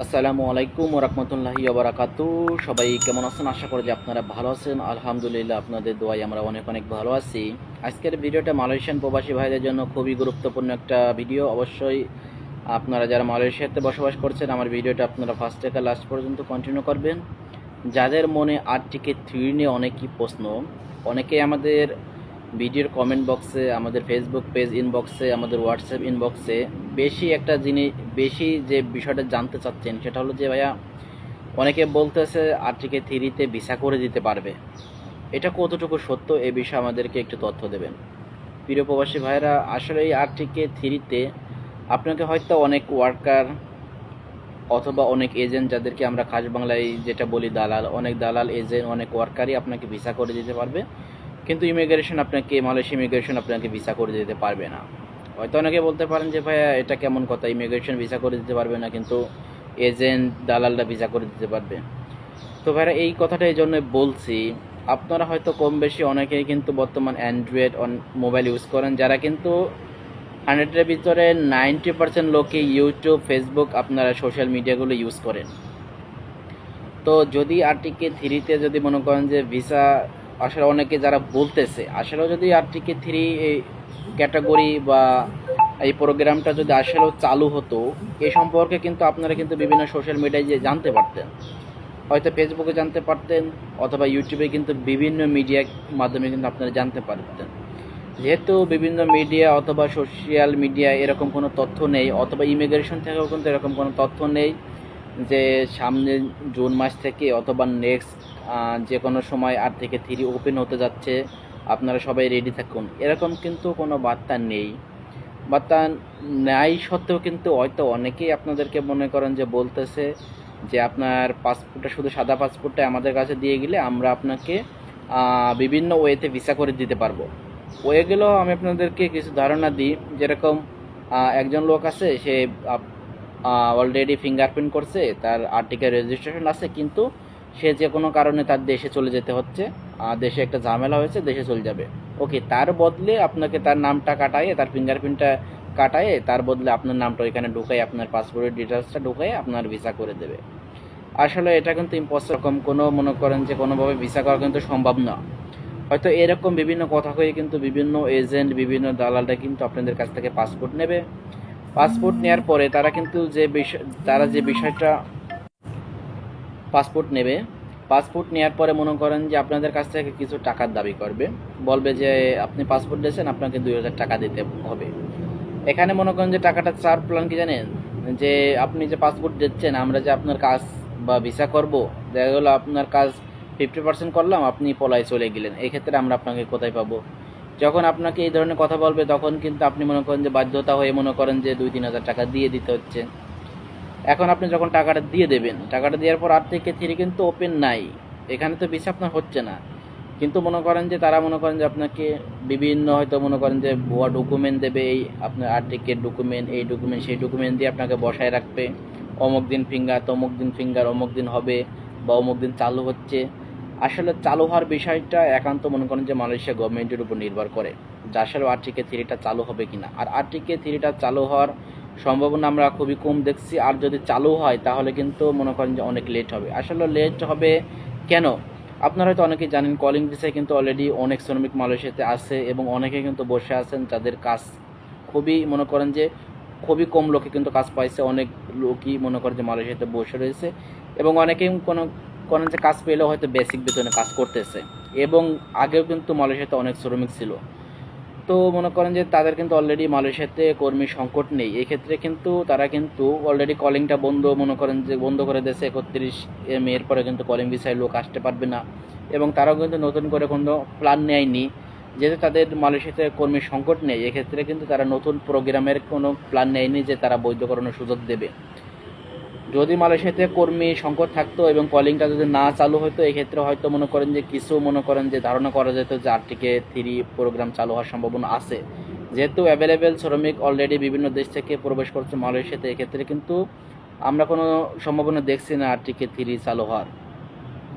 আসসালামু আলাইকুম রহমতুল্লাহি বারাকাতু। সবাই কেমন আছেন? আশা করি যে আপনারা ভালো আছেন। আলহামদুলিল্লাহ আপনাদের দোয়াই আমরা অনেক অনেক ভালো আছি। আজকের ভিডিওটা মালয়েশিয়ান প্রবাসী ভাইদের জন্য খুবই গুরুত্বপূর্ণ একটা ভিডিও। অবশ্যই আপনারা যারা মালয়েশিয়াতে বসবাস করছেন, আমার ভিডিওটা আপনারা ফার্স্ট থেকে লাস্ট পর্যন্ত কন্টিনিউ করবেন। যাদের মনে আর্টিকে থ্রি নিয়ে অনেকই প্রশ্ন, অনেকেই আমাদের ভিডিওর কমেন্ট বক্সে আমাদের ফেসবুক পেজ ইনবক্সে আমাদের হোয়াটসঅ্যাপ ইনবক্সে বেশি একটা জিনিস, বেশি যে বিষয়টা জানতে চাচ্ছেন, সেটা হলো যে ভাইয়া, অনেকে বলতেছে আর্টিকে থ্রিতে ভিসা করে দিতে পারবে। এটা কতটুকু সত্য? এ বিষয়ে আমাদেরকে একটু তথ্য দেবেন। প্রিয় প্রবাসী ভাইরা আসলে এই আর্টিকে থ্রিতে আপনাকে হয়তো অনেক ওয়ার্কার অথবা অনেক এজেন্ট যাদেরকে আমরা খাস বাংলায় যেটা বলি দালাল, অনেক দালাল এজেন্ট অনেক ওয়ার্কারই আপনাকে ভিসা করে দিতে পারবে। কিন্তু ইমিগ্রেশন আপনাকে মালয়েশিয়া ইমিগ্রেশন আপনাকে ভিসা করে দিতে পারবে না। হয়তো অনেকে বলতে পারেন যে, ভাইয়া, এটা কেমন কথা? ইমিগ্রেশন ভিসা করে দিতে পারবে না, কিন্তু এজেন্ট দালালরা ভিসা করে দিতে পারবে। তো ভাইরা, এই কথাটা এই জন্য বলছি। আপনারা হয়তো কম বেশি অনেকেই কিন্তু বর্তমান অ্যান্ড্রয়েড অন মোবাইল ইউজ করেন, যারা কিন্তু হান্ড্রেডের ভিতরে নাইনটি পার্সেন্ট লোকে ইউটিউব ফেসবুক আপনারা সোশ্যাল মিডিয়াগুলো ইউজ করেন। তো যদি আরটিকে থ্রিতে যদি মনে করেন যে ভিসা আসলে অনেকে যারা বলতেছে, আসলেও যদি আরটিকে থ্রি ক্যাটাগরি বা এই প্রোগ্রামটা যদি আসলেও চালু হতো, এ সম্পর্কে কিন্তু আপনারা কিন্তু বিভিন্ন সোশ্যাল মিডিয়ায় যে জানতে পারতেন। হয়তো ফেসবুকে জানতে পারতেন, অথবা ইউটিউবে কিন্তু বিভিন্ন মিডিয়ার মাধ্যমে কিন্তু আপনারা জানতে পারতেন। যেহেতু বিভিন্ন মিডিয়া অথবা সোশ্যাল মিডিয়া এরকম কোনো তথ্য নেই, অথবা ইমিগ্রেশন থেকেও কিন্তু এরকম কোনো তথ্য নেই যে সামনে জুন মাস থেকে অথবা নেক্সট যে কোনো সময় আর থেকে থ্রি ওপেন হতে যাচ্ছে, আপনারা সবাই রেডি থাকুন। এরকম কিন্তু কোনো বার্তা নেই। বার্তা নেয় সত্ত্বেও কিন্তু হয়তো অনেকেই আপনাদেরকে মনে করেন যে বলতেছে যে আপনার পাসপোর্টটা শুধু সাদা পাসপোর্টটা আমাদের কাছে দিয়ে গেলে আমরা আপনাকে বিভিন্ন ওয়েতে ভিসা করে দিতে পারব। ওয়েগুলো আমি আপনাদেরকে কিছু ধারণা দিই। যেরকম একজন লোক আছে, সে অলরেডি ফিঙ্গারপ্রিন্ট করছে, তার আর্টিকেল রেজিস্ট্রেশন আছে, কিন্তু সে যে কোনো কারণে তার দেশে চলে যেতে হচ্ছে দেশে একটা ঝামেলা হয়েছে, দেশে চলে যাবে। ওকে তার বদলে আপনাকে তার নামটা কাটাইয়ে তার ফিঙ্গারপ্রিন্টটা কাটায়ে, তার বদলে আপনার নামটা ওইখানে ঢুকাই আপনার পাসপোর্টের ডিটেলসটা ঢুকাই আপনার ভিসা করে দেবে। আসলে এটা কিন্তু ইম্পসিবল রকম কোনো মনে করেন যে কোনোভাবে ভিসা করা কিন্তু সম্ভব না। হয়তো এরকম বিভিন্ন কথা হয়ে কিন্তু বিভিন্ন এজেন্ট বিভিন্ন দালালরা কিন্তু আপনাদের কাছ থেকে পাসপোর্ট নেবে। পাসপোর্ট নেওয়ার পরে তারা কিন্তু যে বিষয় তারা যে বিষয়টা পাসপোর্ট নেবে, পাসপোর্ট নেওয়ার পরে মনে করেন যে আপনাদের কাছ থেকে কিছু টাকার দাবি করবে। বলবে যে, আপনি পাসপোর্ট দিয়েছেন, আপনাকে দুই হাজার টাকা দিতে হবে। এখানে মনে করেন যে টাকাটা চার প্ল্যান কি জানেন? যে আপনি যে পাসপোর্ট দিচ্ছেন, আমরা যে আপনার কাজ বা ভিসা করব, দেখা গেলো আপনার কাজ ফিফটি পার্সেন্ট করলাম, আপনি পলায় চলে গেলেন। এক্ষেত্রে আমরা আপনাকে কোথায় পাবো? যখন আপনাকে এই ধরনের কথা বলবে, তখন কিন্তু আপনি মনে করেন যে বাধ্যতা হয়ে মনে করেন যে দুই, তিন হাজার টাকা দিয়ে দিতে হচ্ছে। এখন আপনি যখন টাকাটা দিয়ে দেবেন, টাকাটা দেওয়ার পর আর থেকে থ্রি কিন্তু ওপেন নাই। এখানে তো বেশি আপনার হচ্ছে না। কিন্তু মনে করেন যে তারা মনে করেন যে আপনাকে বিভিন্ন হয়তো মনে করেন যে ভুয়া ডকুমেন্ট দেবে, এই আপনার আর্টিকের ডকুমেন্ট এই ডকুমেন্ট সেই ডকুমেন্ট দিয়ে আপনাকে বসায় রাখবে। অমুক দিন ফিঙ্গার তমুক দিন ফিঙ্গার অমুক দিন হবে বা অমুক দিন চালু হচ্ছে। আসলে চালু হওয়ার বিষয়টা একান্ত মনে করেন যে মালয়েশিয়া গভর্নমেন্টের উপর নির্ভর করে, যে আসলে আর্টিকে থ্রিটা চালু হবে কিনা। আর আর্টিকে থ্রিটা চালু হওয়ার সম্ভাবনা আমরা খুবই কম দেখছি, আর যদি চালু হয় তাহলে কিন্তু মনে করেন যে অনেক লেট হবে। আসলে লেট হবে কেন? আপনারা হয়তো অনেকেই জানেন কলিং ভিসায় কিন্তু অলরেডি অনেক শ্রমিক মালয়েশিয়াতে আছে এবং অনেকে কিন্তু বসে আছেন যাদের কাজ খুবই মনে করেন যে খুবই কম লোকে কিন্তু কাজ পাইছে, অনেক লোকই মনে করেন যে মালয়েশিয়াতে বসে রয়েছে এবং অনেকেই কোনো করেন যে কাজ পেলেও হয়তো বেসিক বেতনে কাজ করতেছে। এবং আগেও কিন্তু মালয়েশিয়াতে অনেক শ্রমিক ছিল। তো মনে করেন যে তাদের কিন্তু অলরেডি মালয়েশিয়াতে কর্মী সংকট নেই। এক্ষেত্রে কিন্তু তারা কিন্তু অলরেডি কলিংটা বন্ধ, মনে করেন যে বন্ধ করে দিয়েছে একত্রিশ মেয়ের পরে কিন্তু কলিং ভিসায় লোক আসতে পারবে না। এবং তারাও কিন্তু নতুন করে কোনো প্ল্যান নেয়নি যেহেতু তাদের মালয়েশিয়াতে কর্মী সংকট নেই। এক্ষেত্রে কিন্তু তারা নতুন প্রোগ্রামের কোনো প্ল্যান নেয়নি যে তারা বৈধকরণের সুযোগ দেবে। যদি মালয়েশিয়াতে কর্মী সংকট থাকতো এবং কলিংটা যদি না চালু হতো, এক্ষেত্রে হয়তো মনে করেন যে কিছু মনে করেন যে ধারণা করা যেত যে আরটিকে থ্রি প্রোগ্রাম চালু হওয়ার সম্ভাবনা আছে। যেহেতু অ্যাভেলেবেল শ্রমিক অলরেডি বিভিন্ন দেশ থেকে প্রবেশ করছে মালয়েশিয়াতে, এক্ষেত্রে কিন্তু আমরা কোনো সম্ভাবনা দেখছি না আরটিকে থ্রি চালু হওয়ার।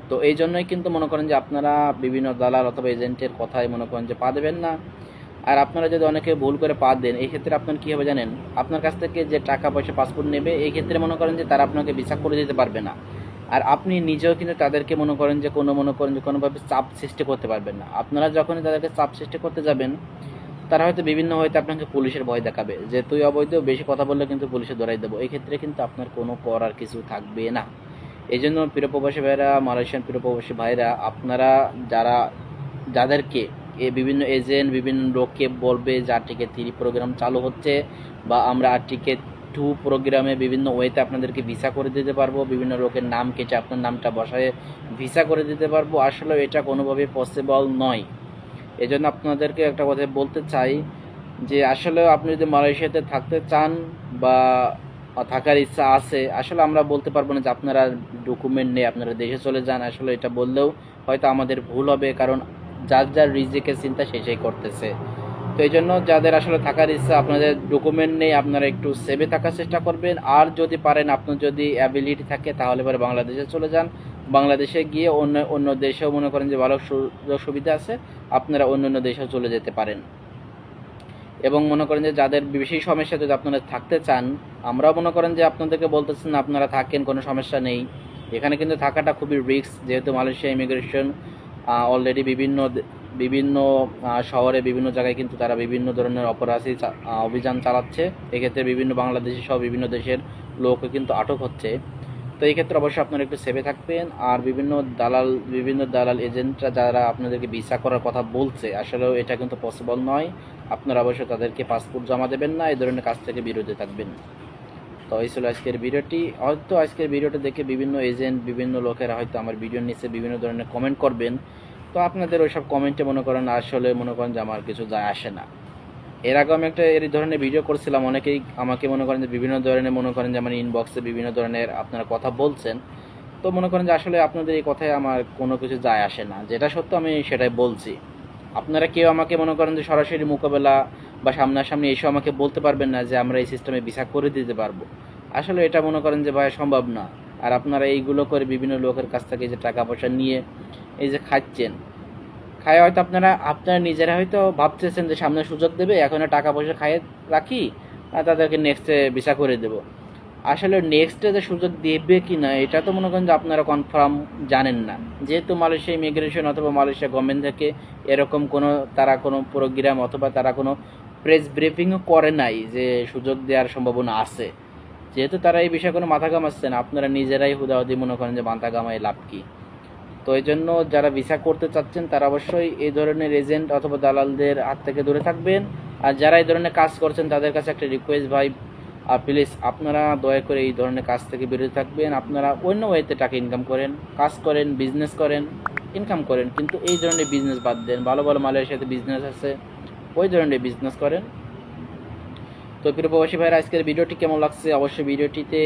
তো এই জন্যই কিন্তু মনে করেন যে আপনারা বিভিন্ন দালাল অথবা এজেন্টের কথায় মনে করেন যে পা দেবেন না। আর আপনারা যদি অনেকে ভুল করে পা দেন, এই ক্ষেত্রে আপনার কী হবে জানেন? আপনার কাছ থেকে যে টাকা পয়সা পাসপোর্ট নেবে, এই ক্ষেত্রে মনে করেন যে তারা আপনাকে ভিসা করে দিতে পারবে না। আর আপনি নিজেও কিন্তু তাদেরকে মনে করেন যে কোনো, মনে করেন যে কোনোভাবে চাপ সৃষ্টি করতে পারবেন না। আপনারা যখনই তাদেরকে চাপ সৃষ্টি করতে যাবেন, তারা হয়তো বিভিন্ন হয়তো আপনাকে পুলিশের ভয় দেখাবে যে, তুই অবৈধ, বেশি কথা বললে কিন্তু পুলিশে ধরাই দেবো। এই ক্ষেত্রে কিন্তু আপনার কোনো করার কিছু থাকবে না। এই জন্য প্রিয় প্রবাসী ভাইরা মালয়েশিয়ান প্রিয় প্রবাসী ভাইরা আপনারা যারা, যাদেরকে বিভিন্ন এজেন্ট, বিভিন্ন লোককে বলবে যে আর্টিকে থ্রি প্রোগ্রাম চালু হচ্ছে বা আমরা আর্টিকে টু প্রোগ্রামে বিভিন্ন ওয়েতে আপনাদেরকে ভিসা করে দিতে পারব। বিভিন্ন লোকের নাম কেটে আপনার নামটা বসায় ভিসা করে দিতে পারব। আসলে এটা কোনোভাবেই পসিবল নয়। এই জন্য আপনাদেরকে একটা কথা বলতে চাই যে আসলে আপনি যদি মালয়েশিয়াতে থাকতে চান বা থাকার ইচ্ছা আছে, আসলে আমরা বলতে পারব না যে আপনারা ডকুমেন্ট নেই, আপনারা দেশে চলে যান। আসলে এটা বললেও হয়তো আমাদের ভুল হবে কারণ যার যার রিজিকের চিন্তা সেই সেই করতেছে। তো এই জন্য যাদের আসলে থাকার ইচ্ছা, আপনাদের ডকুমেন্ট নেই, আপনারা একটু সেভে থাকার চেষ্টা করবেন। আর যদি পারেন, আপনার যদি অ্যাবিলিটি থাকে, তাহলে পরে বাংলাদেশে চলে যান। বাংলাদেশে গিয়ে অন্য অন্য দেশেও মনে করেন যে ভালো সুযোগ সুবিধা আছে, আপনারা অন্য অন্য দেশেও চলে যেতে পারেন। এবং মনে করেন যে যাদের বেশি সমস্যা, যদি আপনারা থাকতে চান, আমরাও মনে করেন যে আপনাদেরকে বলতেছেন আপনারা থাকেন, কোনো সমস্যা নেই। এখানে কিন্তু থাকাটা খুবই রিস্ক যেহেতু মালয়েশিয়া ইমিগ্রেশন অলরেডি বিভিন্ন বিভিন্ন শহরে বিভিন্ন জায়গায় কিন্তু তারা বিভিন্ন ধরনের অপরাধী অভিযান চালাচ্ছে। এক্ষেত্রে বিভিন্ন বাংলাদেশি সহ বিভিন্ন দেশের লোকও কিন্তু আটক হচ্ছে। তো এই ক্ষেত্রে অবশ্যই আপনারা একটু সেভে থাকবেন। আর বিভিন্ন দালাল বিভিন্ন দালাল এজেন্টরা যারা আপনাদেরকে ভিসা করার কথা বলছে, আসলেও এটা কিন্তু পসিবল নয়। আপনারা অবশ্যই তাদেরকে পাসপোর্ট জমা দেবেন না। এই ধরনের কাজ থেকে বিরত থাকবেন। তো এই ছিল আজকের ভিডিওটি। হয়তো আজকের ভিডিওটা দেখে বিভিন্ন এজেন্ট, বিভিন্ন লোকেরা হয়তো আমার ভিডিওর নিচে বিভিন্ন ধরনের কমেন্ট করবেন। তো আপনাদের ওইসব কমেন্টে মনে করেন, আসলে মনে করেন যে আমার কিছু যায় আসে না। এর আগে আমি একটা এই ধরনের ভিডিও করছিলাম, অনেকেই আমাকে মনে করেন যে বিভিন্ন ধরনের, মনে করেন যে আমার ইনবক্সে বিভিন্ন ধরনের আপনারা কথা বলছেন। তো মনে করেন যে আসলে আপনাদের এই কথায় আমার কোনো কিছু যায় আসে না। যেটা সত্য আমি সেটাই বলছি। আপনারা কেউ আমাকে মনে করেন যে সরাসরি মোকাবেলা বা সামনাসামনি এসে আমাকে বলতে পারবেন না যে আমরা এই সিস্টেমে ভিসা করে দিতে পারব। আসলে এটা মনে করেন যে ভাই সম্ভব না। আর আপনারা এইগুলো করে বিভিন্ন লোকের কাছ থেকে যে টাকা পয়সা নিয়ে এই যে খাচ্ছেন, খায় হয়তো আপনারা আপনারা নিজেরা হয়তো ভাবতেছেন যে সামনে সুযোগ দেবে, এখন টাকা পয়সা খাইয়ে রাখি, আর তাদেরকে নেক্সটে ভিসা করে দেব। আসলে নেক্সটে যে সুযোগ দেবে কি না এটা তো মনে করেন যে আপনারা কনফার্ম জানেন না। যেহেতু মালয়েশিয়া ইমিগ্রেশন অথবা মালয়েশিয়া গভর্নমেন্ট থেকে এরকম কোনো, তারা কোনো প্রোগ্রাম অথবা তারা কোনো প্রেস ব্রিফিংও করে নাই যে সুযোগ দেওয়ার সম্ভাবনা আছে। যেহেতু তারা এই বিষয়ে কোনো মাথা ঘামাচ্ছে না, আপনারা নিজেরাই হুদাহুদি মনে করেন যে মাথা ঘামায় লাভ কী। তো এই জন্য যারা ভিসা করতে চাচ্ছেন, তারা অবশ্যই এই ধরনের এজেন্ট অথবা দালালদের হাত থেকে দূরে থাকবেন। আর যারা এই ধরনের কাজ করছেন, তাদের কাছে একটা রিকোয়েস্ট ভাই আর প্লিজ আপনারা দয়া করে এই ধরনের কাজ থেকে বিরত থাকবেন। আপনারা অন্য ওয়েতে টাকা ইনকাম করেন, কাজ করেন বিজনেস করেন ইনকাম করেন। কিন্তু এই ধরনের বিজনেস বাদ দেন। ভালো ভালো মালয়েশিয়াতে বিজনেস আছে। ওই ধরনের বিজনেস করেন। তো প্রিয় প্রবাসী ভাইরা, আজকের ভিডিওটি কেমন লাগছে? অবশ্যই ভিডিওটিতে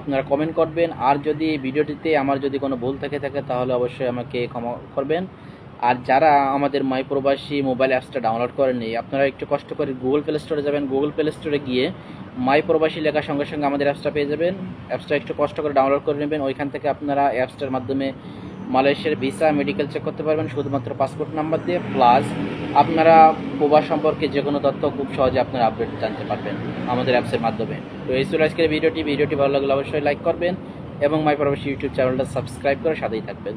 আপনারা কমেন্ট করবেন। আর যদি ভিডিওটিতে আমার যদি কোনো ভুল থেকে, থাকে, তাহলে অবশ্যই আমাকে ক্ষমা করবেন। আর যারা আমাদের মাই প্রবাসী মোবাইল অ্যাপসটা ডাউনলোড করেননি, আপনারা একটু কষ্ট করে গুগল প্লে স্টোরে যাবেন। গুগল প্লে স্টোরে গিয়ে মাই প্রবাসী লেখার সঙ্গে সঙ্গে আমাদের অ্যাপসটা পেয়ে যাবেন। অ্যাপসটা একটু কষ্ট করে ডাউনলোড করে নেবেন। ওইখান থেকে আপনারা অ্যাপসটার মাধ্যমে মালয়েশিয়ার ভিসা, মেডিকেল চেক করতে পারবেন, শুধুমাত্র পাসপোর্ট নাম্বার দিয়ে, প্লাস আপনারা প্রবাস সম্পর্কে যে কোনো তথ্য খুব সহজে আপনারা আপডেট জানতে পারবেন আমাদের অ্যাপসের মাধ্যমে। তো এই ছিল আজকের ভিডিওটি। ভিডিওটি ভালো লাগলে অবশ্যই লাইক করবেন এবং মাই প্রবাসী ইউটিউব চ্যানেলটা সাবস্ক্রাইব করে সাথেই থাকবেন।